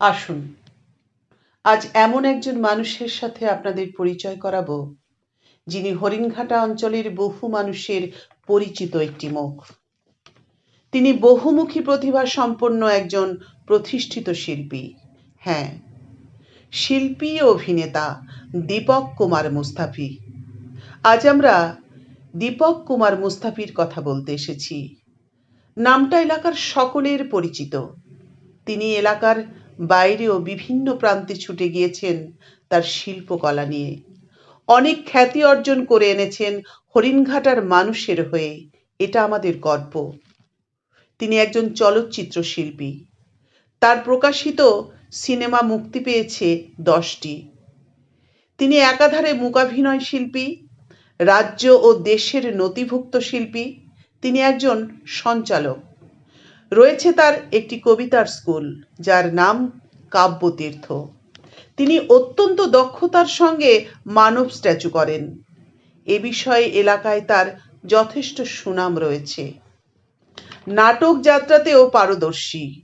আসুন, আজ এমন একজন মানুষের সাথে আপনাদের পরিচয় করাবো, যিনি হরিণঘাটা অঞ্চলের বহু মানুষের পরিচিত একটি মুখ। তিনি বহুমুখী প্রতিভা সম্পন্ন একজন প্রতিষ্ঠিত শিল্পী। হ্যাঁ শিল্পী অভিনেতা দীপক কুমার মুস্তাফি। আজ আমরা দীপক কুমার মুস্তাফির কথা বলতে এসেছি। নামটা এলাকার সকলের পরিচিত। তিনি এলাকার বাইরেও বিভিন্ন প্রান্তে ছুটে গিয়েছেন তার শিল্পকলা নিয়ে। অনেক খ্যাতি অর্জন করে এনেছেন হরিণঘাটার মানুষের হয়ে। এটা আমাদের গর্ব। তিনি একজন চলচ্চিত্র শিল্পী। তার প্রকাশিত সিনেমা মুক্তি পেয়েছে দশটি। তিনি একাধারে মূকাভিনয় শিল্পী, রাজ্য ও দেশের নথিভুক্ত শিল্পী তিনি একজন সঞ্চালক। রয়েছে তার একটি কবিতার স্কুল, যার নাম কাব্যতীর্থ। তিনি অত্যন্ত দক্ষতার সঙ্গে মানব স্ট্যাচু করেন। এ বিষয়ে এলাকায় তার যথেষ্ট সুনাম রয়েছে। নাটক যাত্রাতেও পারদর্শী।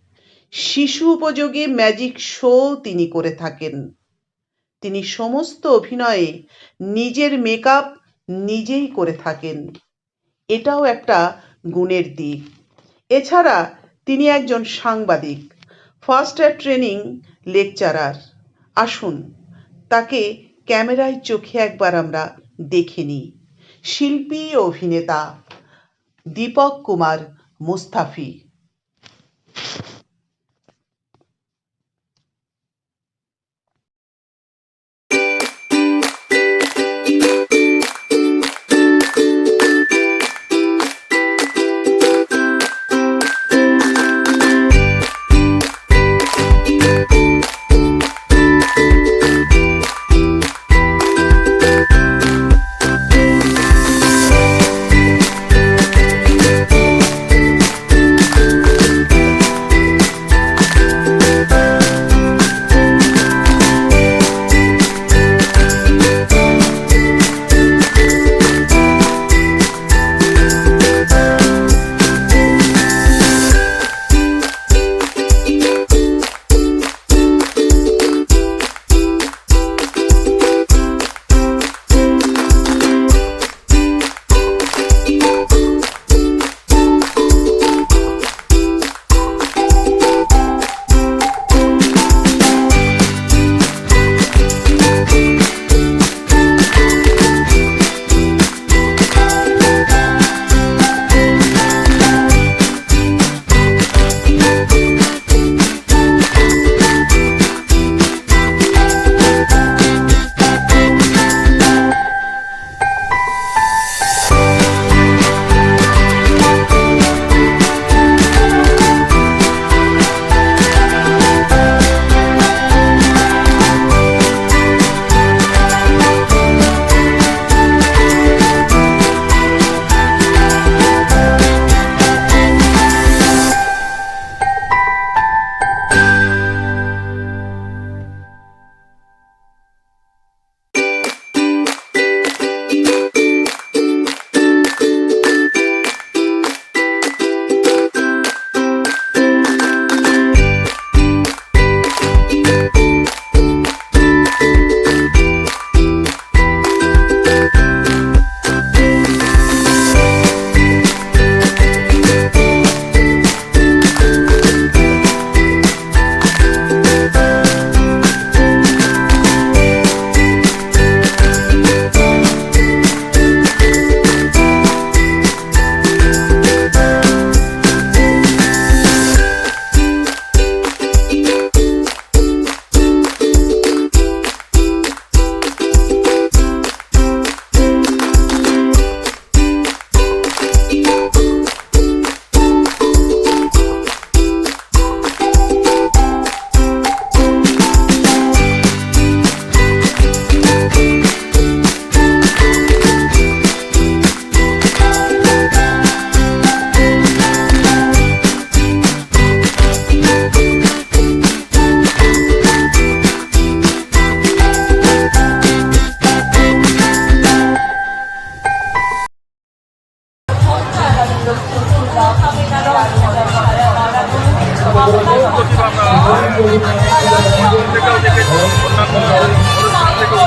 শিশু উপযোগী ম্যাজিক শো তিনি করে থাকেন। তিনি সমস্ত অভিনয়ে নিজের মেকআপ নিজেই করে থাকেন। এটাও একটা গুণের দিক। এছাড়া তিনি একজন সাংবাদিক ফার্স্ট এড ট্রেনিং লেকচারার আসুন, তাকে ক্যামেরায় চোখে একবার আমরা দেখে শিল্পী অভিনেতা দীপক কুমার মুস্তাফি।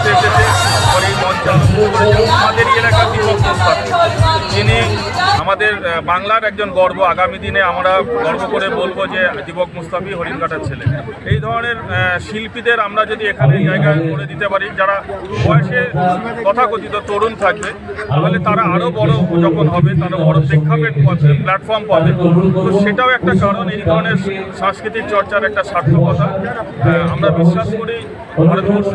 Thank you. এলাকার দীপক যিনি আমাদের বাংলার একজন গর্ব, আগামী দিনে আমরা গর্ব করে বলব যে দীপক মুস্তাফি হরিণঘাটার ছেলে। এই ধরনের শিল্পীদের আমরা যদি এখানে জায়গা করে দিতে পারি, যারা বয়সে তথাকথিত তরুণ থাকবে, তাহলে তারা আরও বড় যখন হবে, তারা বড় প্রেক্ষাপট প্ল্যাটফর্ম পাবে। তো সেটাও একটা কারণ, এই ধরনের সাংস্কৃতিক চর্চার একটা সার্থকতা। আমরা বিশ্বাস করি ভারতবর্ষ